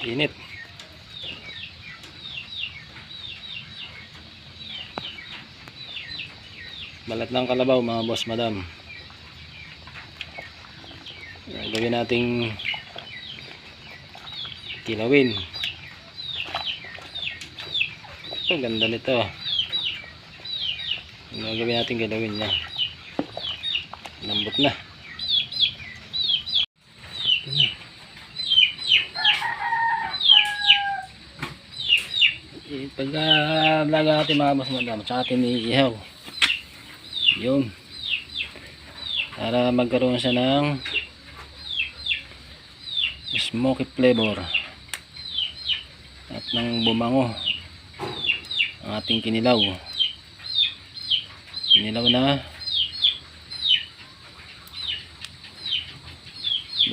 Init. Balat ng kalabaw mga boss madam. Gawin nating kilawin. Ito, ganda nito. Ang gagawin natin kilawin niya. Lambot na. Ito na. Eh, pagka laga natin mga boss madam, tsaka atin iihaw. Yun. Para magkaroon siya ng smoky flavor at ng bumango ang ating kinilaw. Kinilaw na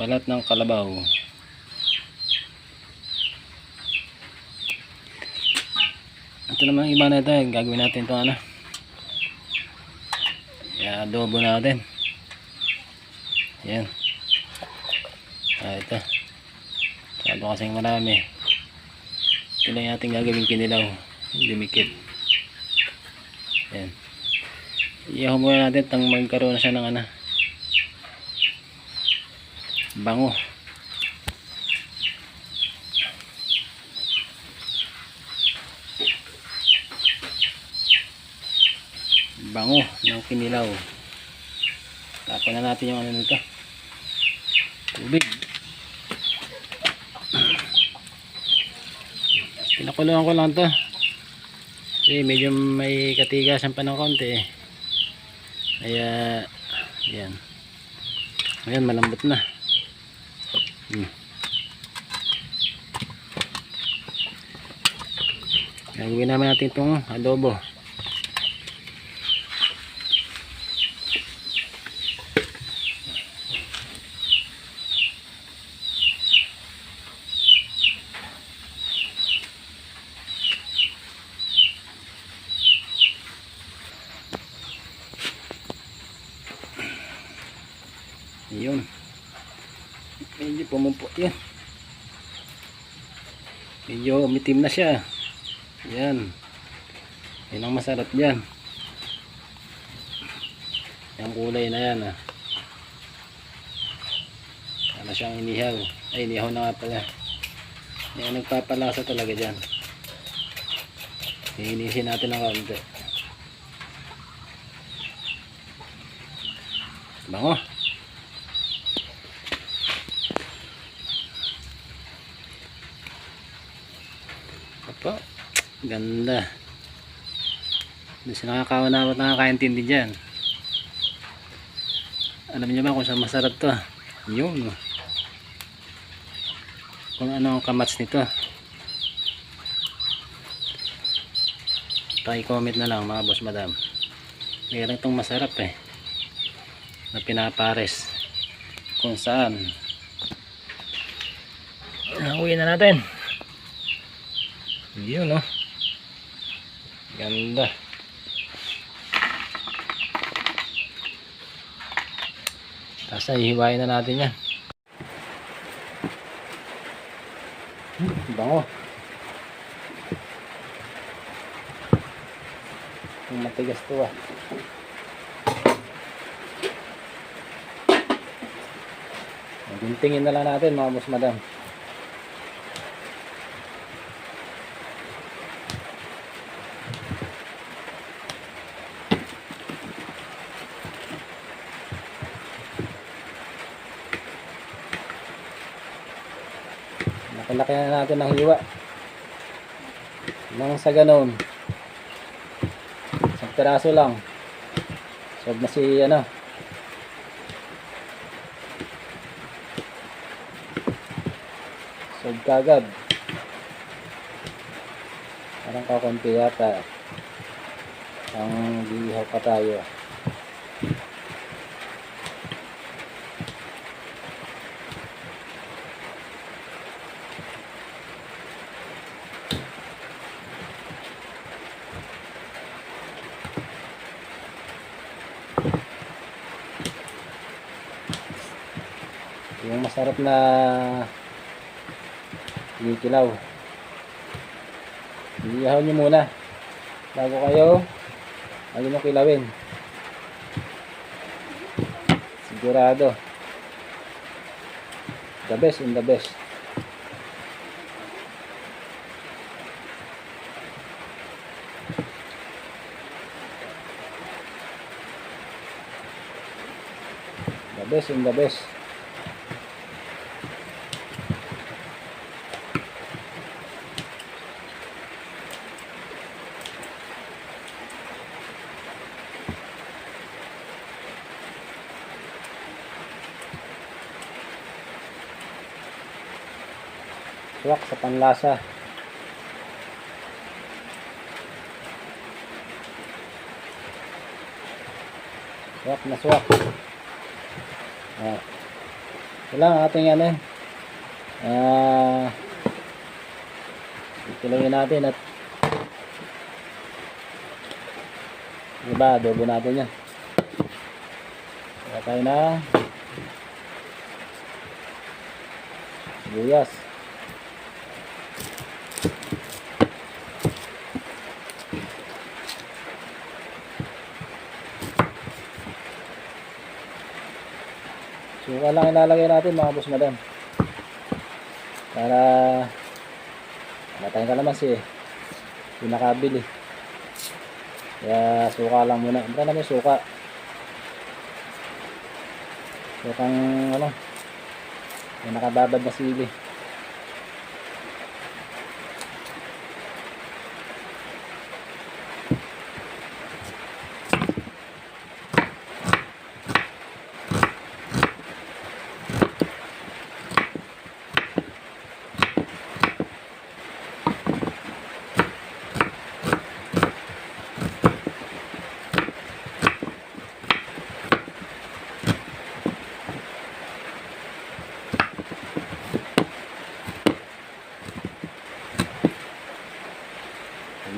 balat ng kalabaw. Ito naman iba na ito, eh. gagawin natin ito ano. I-adobo natin. Yan. Ah, ito. Masyado kasing marami. Ito lang ating gagawin kinilaw. Dumikit. Yan. Iyaw muna natin tang magkaroon siya ng ano. Bango. Bango ng kinilaw. Tapon na natin yung ano nito. Tubig. Pinakulungan ko lang to. Kasi medyo may katigasan pa ng konti eh. Kaya, yan. Ayan, malambot na. Hmm. Gagawin namin natin itong adobo. Yun. Medyo pumumpo yan. Medyo umitim na siya. Yan. Yan ang masarap yan. Yung kulay na yan ah. Para siyang inihaw. Ay inihaw na nga pala. Yan nagpapalasa talaga dyan. Iinisin natin ng kaunti. Bango. Ganda. Hindi siya nakakawan at nakakaintindi dyan. Alam niyo ba kung saan masarap to? Yun. Kung ano ang kamats nito. Pa-comment na lang mga boss madam. Meron itong masarap eh. Na pinapares. Kung saan. Uwi na natin. Yun oh. Ganda. Tapos na ihiwain na natin yan. Bango. Matigas to ah. Guntingin na lang natin mga boss madam. Nakalaki na natin ng hiwa. Nang sa ganon. Isang piraso lang. Sob na si ano. Sob kagad. Parang kakunti yata. Ang gihaw pa tayo. Masarap na kinikilaw. Iyahaw nyo muna. Bago kayo, bago nyo kilawin. Sigurado. The best in the best. The best in the best. Swak sa panlasa. Swak na swak. Ah. Ito lang ang ating ano. Ah. Itilawin natin at Diba, adobo natin yan. Kaya tayo na sibuyas. Suka lang ilalagay natin mga boss madam. Para wala tayong kalamansi eh. Hindi nakabili. Kaya suka lang muna. Naman yung suka. Sukang ano. Yung nakababad na sili.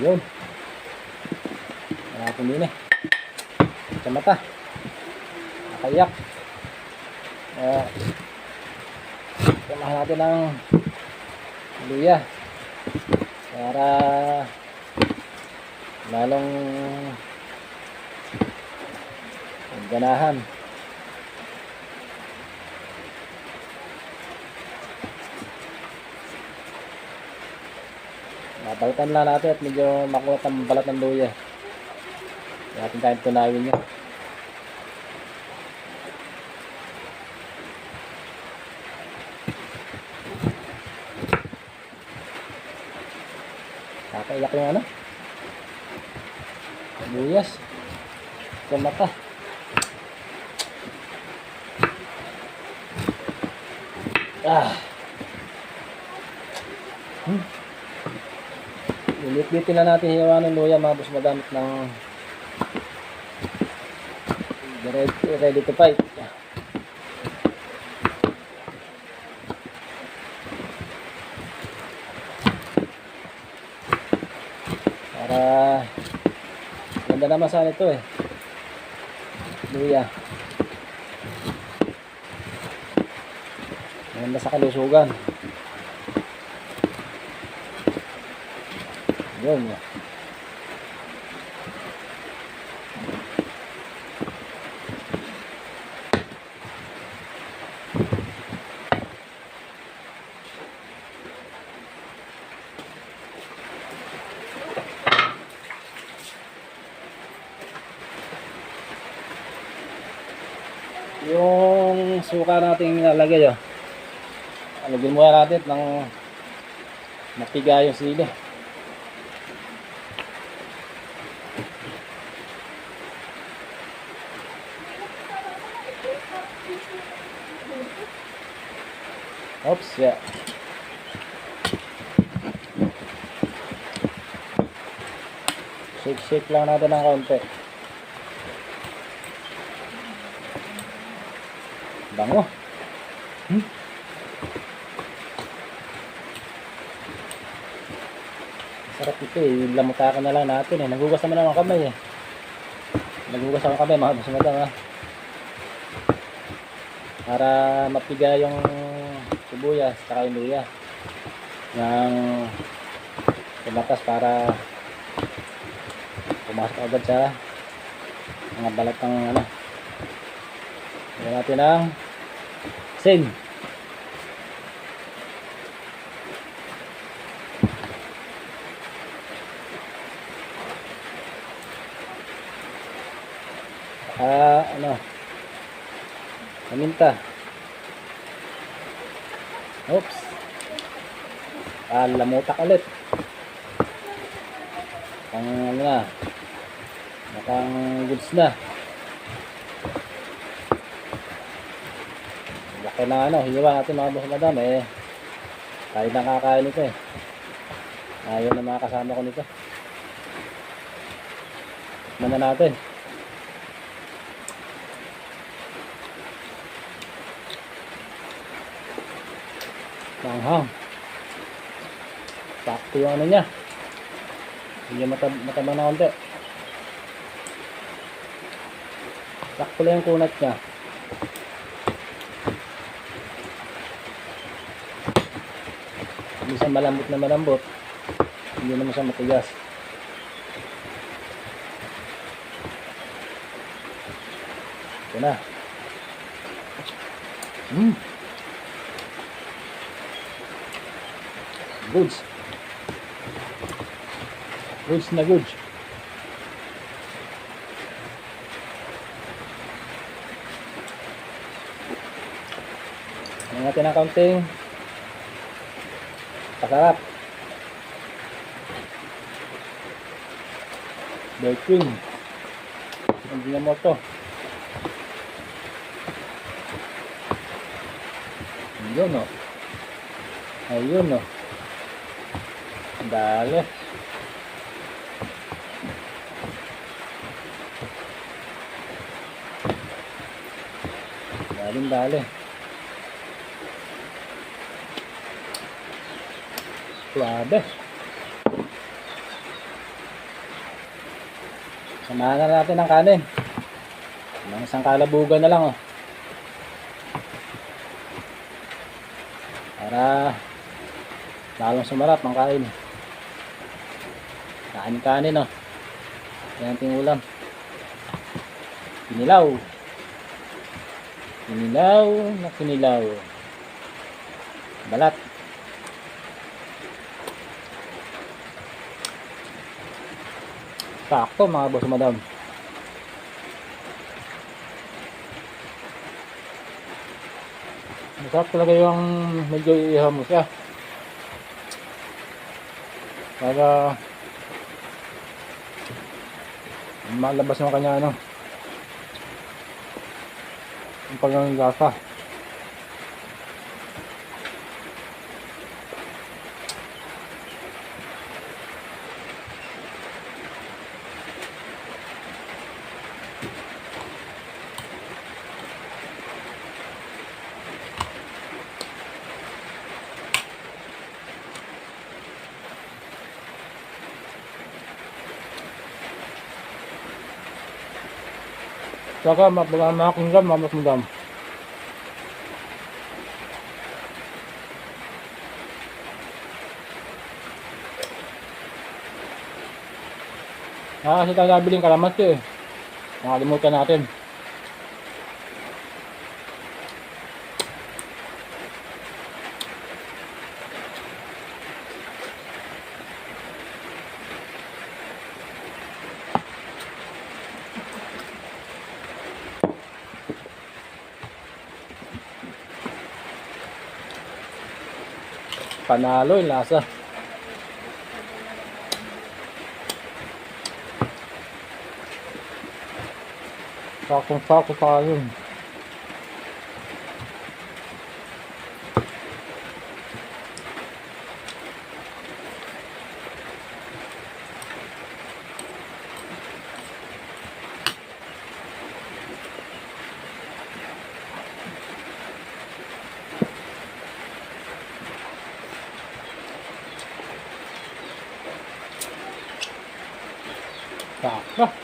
Ayun. Nakapin din eh. Sa mata. Nakayak. Uh, Samahan natin ng luya. Para lalong ganahan. Napalitan lang natin at medyo makuha ang balat ng luya. Natin kahit tunawin niya. Nakaiyak yung ano? Luyas. Sa. Ah. Hmm. Ulit-ulitin na natin hiwa ng luya mga boss magamit ng ready to fight. Para ganda naman sana ito eh. Luya. Maganda sa kalusugan. Yun. Yung suka natin nilalagay oh. Alagyan muna natin ng mapiga yung sili. Oops, yeah. Shake shake lang natin ng kaunti. Bango. Hmm? Sarap ito eh. Lamutakan na lang natin eh. Nagugas naman ako ng kamay eh. Nagugas ako ng kamay mga boss madam ha. Para mapiga yung sibuyas saka yung luya. ng tumatas para pumasok agad sa mga balat ng ano Lagyan natin ng sin. Ah ano? Paminta. Oops. Ah lamutak ulit. Pang ano na? Nakang goods na na ano hiwa natin mga boss madam eh tayo na kakain eh ayaw na mga kasama ko nito Tikman na natin Manghang. Sakto yung ano niya. Hindi matab mataba na konti. Sakto lang yung kunat niya. Siya malambot na malambot. Hindi naman siya matigas. Ito na. Mm. Goods. Goods na goods. Tingnan natin ang kaunting pasarap. Baking. Hindi na mo to. Ayun o. Ayun o. Dali. Daling dali. Suabe. Samahan na natin ng kanin. Ng isang kalabugan na lang oh. Para lalong sumarap ang kain. Kain-kanin oh. Yan ating ulam. Kinilaw. Kinilaw na kinilaw. Balat. Sakto mga boss madam. Masarap talaga yung medyo iihaw mo siya. Para malabas yung kanya ano. Yung paggang Saka mga mga kinggam, mga mas madam. Ah, kasi tayo nabiling kalamansi eh. Nakalimutan natin. Panalo yung lasa. Sakong-sako tayo. Sakto.